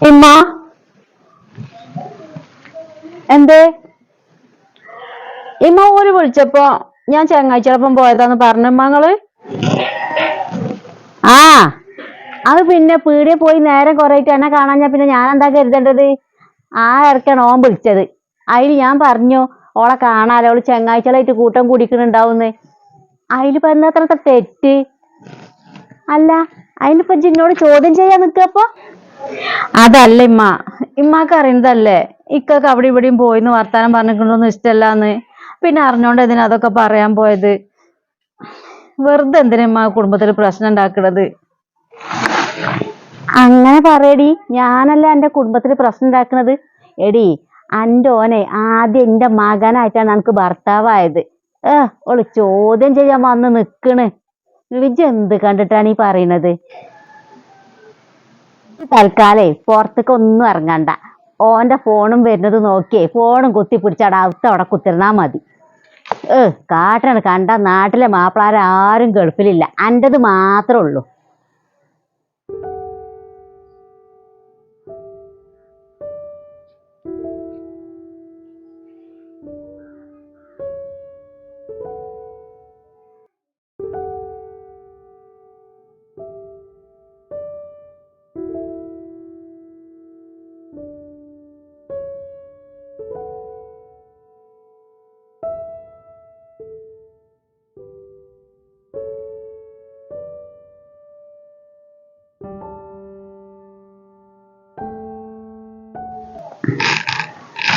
ഇമ്മ എന്തേ? ഇമ്മ ഊര് വിളിച്ചപ്പോ ഞാൻ ചങ്ങാഴ്ചയോടൊപ്പം പോയതാന്ന് പറഞ്ഞു. മങ്ങൾ ആ അത് പിന്നെ പീടിയെ പോയി നേരം കൊറേറ്റ് എന്നെ കാണാൻ ഞാൻ പിന്നെ ഞാൻ എന്താ കരുതേണ്ടത്? ആ ഇറക്കാണ് ഓൻ വിളിച്ചത്. അതിൽ ഞാൻ പറഞ്ഞു ഓളെ കാണാലോ ഓൾ ചങ്ങാഴ്ചകളായിട്ട് കൂട്ടം കുടിക്കണുണ്ടാവുന്ന്. അതിൽ പറഞ്ഞത്ര തെറ്റ്. അല്ല അതിനിപ്പോ ജിന്നോട് ചോദ്യം ചെയ്യാൻ നിക്കപ്പോ അതല്ല ഇമ്മ. ഇമ്മാക്ക് അറിയുന്നതല്ലേ? ഇക്കൊക്കെ അവിടെ ഇവിടെയും പോയിന്ന് വർത്താനം പറഞ്ഞിട്ടുണ്ടോന്ന് ഇഷ്ടല്ലാന്ന്. പിന്നെ അറിഞ്ഞോണ്ട് എന്തിനാ അതൊക്കെ പറയാൻ പോയത്? വെറുതെ എന്തിനാ ഇമ്മ കുടുംബത്തിൽ പ്രശ്നം ഉണ്ടാക്കണത്? അങ്ങനെ പറയടി. ഞാനല്ല എന്റെ കുടുംബത്തിൽ പ്രശ്നം ഉണ്ടാക്കുന്നത് എടി എന്റെ ഓനെ ആദ്യം എന്റെ മകനായിട്ടാണ് എനിക്ക് ഭർത്താവായത്. ഏ ഓൾ ചോദ്യം ചെയ്യാൻ വന്ന് നിക്കണ്. ഇജ്ജ് എന്ത് കണ്ടിട്ടാണ് ഈ പറയണത്? തൽക്കാലേ പുറത്തേക്ക് ഒന്നും ഇറങ്ങണ്ട. ഓന്റെ ഫോണും വരുന്നത് നോക്കിയേ ഫോണും കുത്തി പിടിച്ചാടാ അവസ്ഥ അവിടെ കുത്തിരുന്നാ മതി. ഏ കാട്ടാണ് കണ്ട നാട്ടിലെ ആരും ഗൾഫിലില്ല. അന്റെത് മാത്രമേ ഉള്ളൂ.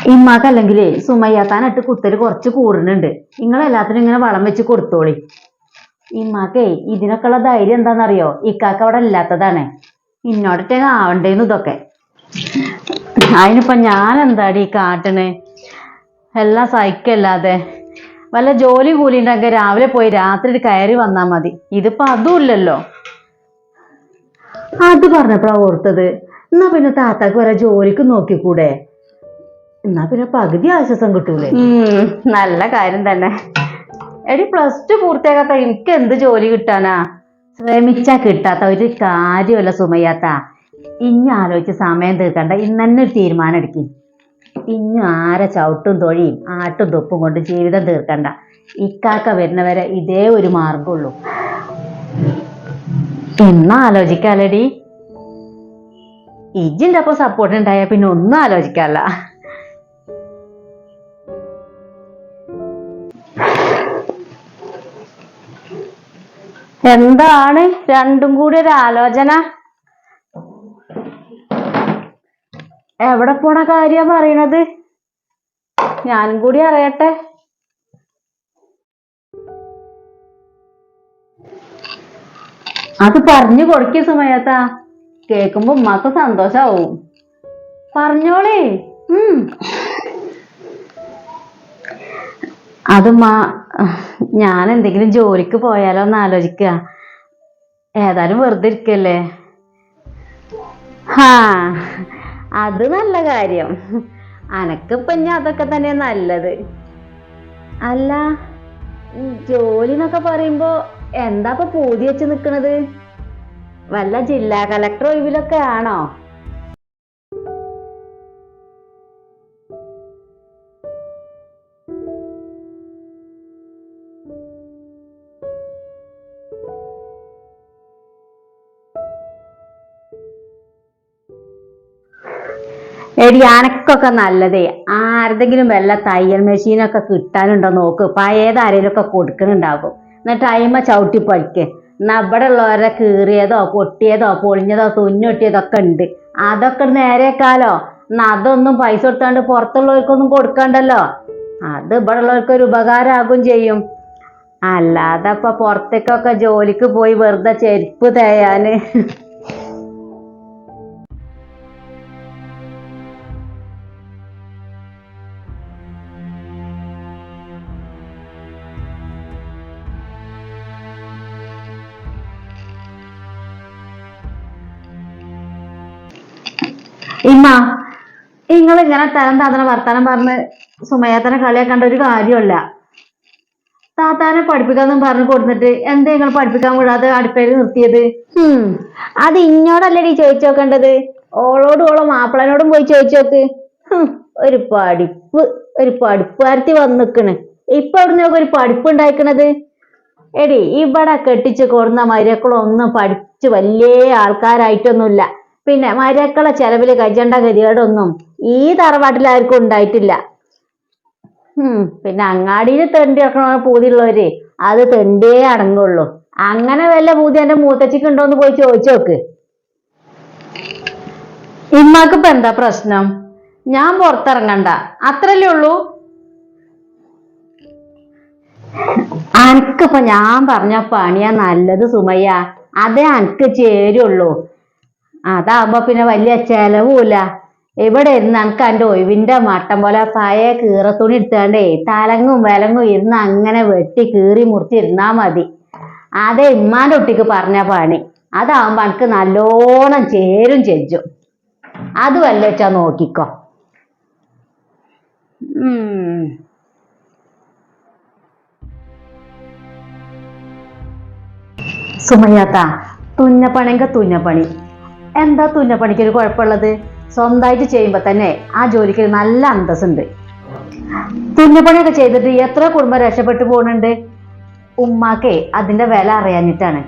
ഇമ്മാക്ക് അല്ലെങ്കിലേ സുമയ്യാത്താനിട്ട് കുത്തൽ കുറച്ച് കൂടുന്നുണ്ട് നിങ്ങൾ എല്ലാത്തിനും ഇങ്ങനെ വളം വെച്ച് കൊടുത്തോളി. ഇമ്മാക്കേ ഇതിനൊക്കെ ഉള്ള ധൈര്യം എന്താണെന്നറിയോ? ഇക്കാക്ക അവിടെ ഇല്ലാത്തതാണ്. ഇന്നോടത്തെ ആവണ്ടേന്ന് ഇതൊക്കെ. അതിനിപ്പോ ഞാൻ എന്താടി കാട്ടണ്? എല്ലാം സഹിക്കല്ലാതെ. വല്ല ജോലി കൂലി ഉണ്ടെങ്കിൽ രാവിലെ പോയി രാത്രി കയറി വന്നാ മതി. ഇതിപ്പോ അതും ഇല്ലല്ലോ. അത് പറഞ്ഞപ്പോഴാ ഓർത്തത്. എന്നാ പിന്നെ താത്താക്ക് വരെ ജോലിക്ക് നോക്കിക്കൂടെ? എന്നാ പിന്നെ പകുതി ആശ്വാസം കിട്ടൂലേ? നല്ല കാര്യം തന്നെ. എടി പ്ലസ് ടു പൂർത്തിയാക്കാത്ത എനിക്ക് എന്ത് ജോലി കിട്ടാനാ? ശ്രമിച്ചാ കിട്ടാത്ത ഒരു കാര്യമല്ല സുമയ്യാത്ത. ഇഞ്ഞ ആലോചിച്ച് സമയം തീർക്കണ്ട. ഇന്ന് തന്നെ ഒരു തീരുമാനം എടുക്കും. ഇഞ്ഞു ആരെ ചവിട്ടും തൊഴിയും ആട്ടും തൊപ്പും കൊണ്ട് ജീവിതം തീർക്കണ്ട. ഇക്കാക്ക വരുന്നവരെ ഇതേ ഒരു മാർഗമുള്ളൂ. എന്നാ ആലോചിക്കാലടി. ഇജിന്റെ ഒപ്പം സപ്പോർട്ട് ഉണ്ടായാൽ പിന്നെ ഒന്നും ആലോചിക്കാല്ല. എന്താണ് രണ്ടും കൂടി ഒരു ആലോചന? എവിടെ പോണ കാര്യം പറയണത്? ഞാനും കൂടി അറിയട്ടെ. അത് പറഞ്ഞു കൊടുക്ക സമയത്താ കേക്കുമ്പോ ഉമ്മാക്ക് സന്തോഷാവും. പറഞ്ഞോളേ. ഉം. അത് മാ ഞാൻ എന്തെങ്കിലും ജോലിക്ക് പോയാലോ എന്ന് ആലോചിക്കുക ഏതായാലും വെറുതെ ഇരിക്കല്ലേ? ഹാ അത് നല്ല കാര്യം. അനക്കിപ്പൊ ഞാൻ അതൊക്കെ തന്നെ നല്ലത്. അല്ല ജോലി എന്നൊക്കെ പറയുമ്പോ എന്താ ഇപ്പൊ പൂതി വെച്ച് നിക്കണത്? വല്ല ജില്ലാ കളക്ടർ ഒഴിവിലൊക്കെ ആണോ? എടി അനക്കൊക്കെ നല്ലതേ. ആരുടെങ്കിലും വല്ല തയ്യൽ മെഷീനൊക്കെ കിട്ടാനുണ്ടോ നോക്ക്. പഴയത് ആരെങ്കിലുമൊക്കെ കൊടുക്കുന്നുണ്ടാകും എന്നിട്ട് അയിമ ചവിട്ടി പഠിക്ക് ഇവിടെ ഉള്ളവരെ കീറിയതോ പൊട്ടിയതോ പൊളിഞ്ഞതോ തുന്നൊട്ടിയതൊക്കെ ഉണ്ട്. അതൊക്കെ നേരേക്കാലോ എന്നാ അതൊന്നും പൈസ കൊടുത്താണ്ട് പുറത്തുള്ളവർക്കൊന്നും കൊടുക്കണ്ടല്ലോ. അത് ഇവിടെ ഉള്ളവർക്ക് ഒരു ഉപകാരമാകും ചെയ്യും. അല്ലാതെ ഇപ്പൊ പുറത്തേക്കൊക്കെ ജോലിക്ക് പോയി വെറുതെ ചെരുപ്പ് തേയാന്. ഇമ്മ നിങ്ങൾ ഇങ്ങനെ തരം താത്തനെ വർത്താനം പറഞ്ഞ് സുമയാത്തനെ കളിയാക്കേണ്ട ഒരു കാര്യമല്ല താത്താനെ പഠിപ്പിക്കാന്നും പറഞ്ഞു കൊടുത്തിട്ട് എന്താ നിങ്ങൾ പഠിപ്പിക്കാൻ വിടാതെ അടുപ്പേര് നിർത്തിയത്? അത് ഇന്നോടല്ലേ ചോദിച്ചു നോക്കേണ്ടത്? ഓളോടും ഓളോ മാപ്പിളനോടും പോയി ചോദിച്ചു നോക്ക്. ഒരു പഠിപ്പ് ഒരു പഠിപ്പുകാരത്തി വന്ന് നിക്കണ് ഇപ്പൊ എവിടുന്ന് ഒരു പഠിപ്പ് ഉണ്ടായിക്കണത്? എടി ഇവിടെ കെട്ടിച്ച് കൊടുന്ന മരക്കളൊന്നും പഠിച്ച് വലിയ ആൾക്കാരായിട്ടൊന്നുമില്ല. പിന്നെ മരക്കളെ ചെലവിൽ കജണ്ട ഗതികേടൊന്നും ഈ തറവാട്ടിൽ ആർക്കും ഉണ്ടായിട്ടില്ല. ഉം പിന്നെ അങ്ങാടിയിൽ തെണ്ടി ഇറക്കണ പൂതിയുള്ളവര് അത് തെണ്ടേ അടങ്ങുള്ളൂ. അങ്ങനെ വല്ല പൂതി എന്റെ മൂത്തച്ചിക്ക് ഉണ്ടോന്ന് പോയി ചോദിച്ചോക്ക്. ഇമ്മാക്ക് ഇപ്പൊ എന്താ പ്രശ്നം? ഞാൻ പുറത്തിറങ്ങണ്ട. അത്രല്ലേ ഉള്ളൂ? അനക്കിപ്പ ഞാൻ പറഞ്ഞ പണിയാ നല്ലത് സുമയ്യ. അതേ അനക്ക് ചേരുള്ളൂ. അതാവുമ്പോ പിന്നെ വലിയ ചെലവുമില്ല ഇവിടെ ഇരുന്ന് അനക്ക് എന്റെ ഒഴിവിന്റെ മട്ടം പോലെ പഴയ കീറത്തുണി എടുത്താണ്ടേ തലങ്ങും വിലങ്ങും ഇരുന്ന് അങ്ങനെ വെട്ടി കീറി മുറിച്ച് ഇരുന്നാ മതി. അതേ ഇമ്മാന്റെ ഒട്ടിക്ക് പറഞ്ഞ പണി. അതാവുമ്പോ അനക്ക് നല്ലോണം ചേരും ചെജ്ജും. അത് വല്ല വെച്ചാ നോക്കിക്കോ. ഉം. സുമയ്യാത്ത തുന്നപ്പണിങ്ക തുന്നപ്പണി. എന്താ തുന്നപ്പണിക്ക് ഒരു കുഴപ്പമുള്ളത്? സ്വന്തമായിട്ട് ചെയ്യുമ്പോ തന്നെ ആ ജോലിക്ക് ഒരു നല്ല അന്തസ്സുണ്ട്. തുന്നപ്പണിയൊക്കെ ചെയ്തിട്ട് എത്ര കുടുംബം രക്ഷപ്പെട്ടു പോകുന്നുണ്ട്? ഉമ്മാക്കേ അതിന്റെ വില അറിയാനിട്ടാണ്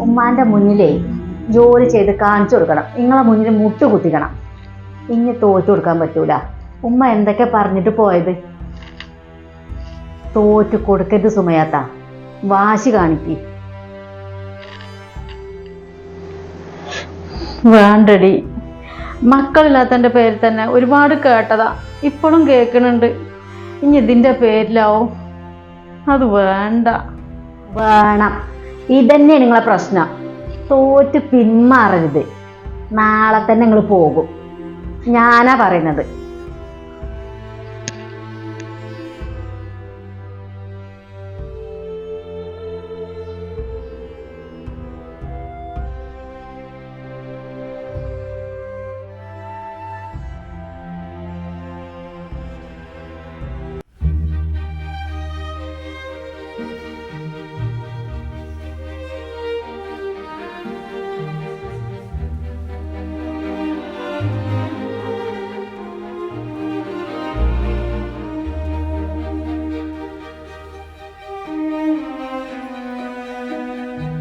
ഉമ്മാന്റെ മുന്നിലേ ജോലി ചെയ്ത് കാണിച്ചു കൊടുക്കണം. നിങ്ങളെ മുന്നിൽ മുട്ട് കുത്തിക്കണം ഇനി തോറ്റു കൊടുക്കാൻ പറ്റൂല. ഉമ്മ എന്തൊക്കെ പറഞ്ഞിട്ട് പോയത്? തോറ്റു കൊടുക്കരുത് സുമയാത്ത. വാശി കാണിക്ക്. വേണ്ടടി. മക്കളില്ലാത്തതിന്റെ പേരിൽ തന്നെ ഒരുപാട് കേട്ടതാ. ഇപ്പോഴും കേൾക്കുന്നുണ്ട് ഇനി ഇതിന്റെ പേരിലാവും? അത് വേണ്ട. വേണം. ഇതന്നെ നിങ്ങളെ പ്രശ്നം. തോറ്റ് പിന്മാറരുത്. നാളെ തന്നെ നിങ്ങൾ പോകും. ഞാനാ പറയുന്നത്.